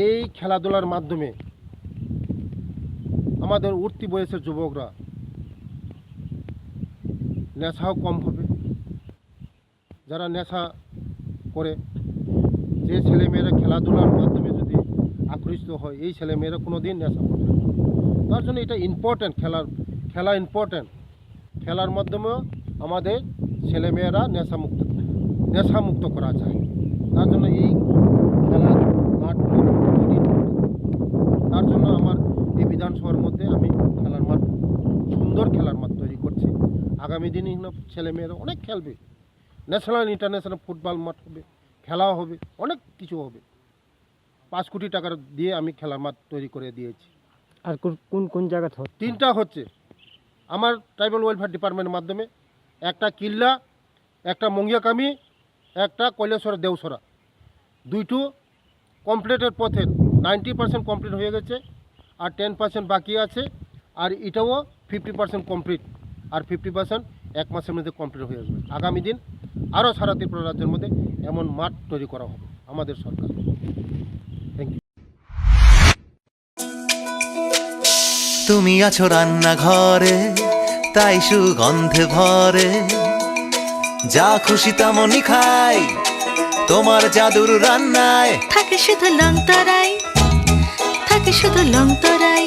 এই খেলাধুলার মাধ্যমে আমাদের উঠতি বয়সের যুবকরা নেশাও কম হবে। যারা নেশা করে, যে ছেলেমেয়েরা খেলাধুলার মাধ্যমে যদি আকৃষ্ট হয়, এই ছেলেমেয়েরা কোনো দিন নেশা করবে তার জন্য এটা ইম্পর্ট্যান্ট খেলার, খেলা ইম্পর্ট্যান্ট খেলার মাধ্যমেও আমাদের ছেলেমেয়েরা নেশামুক্ত নেশামুক্ত করা যায়। তার জন্য এই খেলার মাঠগুলো খুবই important। তার জন্য আমার এই বিধানসভার মধ্যে আমি খেলার মাঠ সুন্দর খেলার মাঠ তৈরি করছি। আগামী দিনে ছেলেমেয়েরা অনেক খেলবে। ন্যাশনাল ইন্টারন্যাশনাল ফুটবল মাঠ হবে খেলাও হবে অনেক কিছু হবে। পাঁচ কোটি টাকা দিয়ে আমি খেলার মাঠ তৈরি করে দিয়েছি। আর কোন কোন জায়গা হচ্ছে তিনটা হচ্ছে। আমার ট্রাইবাল ওয়েলফেয়ার ডিপার্টমেন্টের মাধ্যমে একটা কিল্লা একটা মঙ্গিয়াকামি একটা কৈলেশ্বর দেওসরা দুইটো কমপ্লিটের পথে নাইনটি পার্সেন্ট কমপ্লিট হয়ে গেছে আর টেন পার্সেন্ট বাকি আছে। আর এটাও ফিফটি পার্সেন্ট কমপ্লিট আর ফিফটি পার্সেন্ট এক মাসের মধ্যে কমপ্লিট হয়ে যাবে আগামী দিন আরও সারা ত্রিপুরা রাজ্যের মধ্যে এমন মাঠ তৈরি করা হবে আমাদের সরকার। থ্যাংক ইউ তুমি আছো রান্নাঘরে তাই সুগন্ধে ভরে। যা খুশি তেমনই খাই তোমার জাদুর রান্নায়। থাকে শুধু লং তরাই থাকে শুধু লং তরাই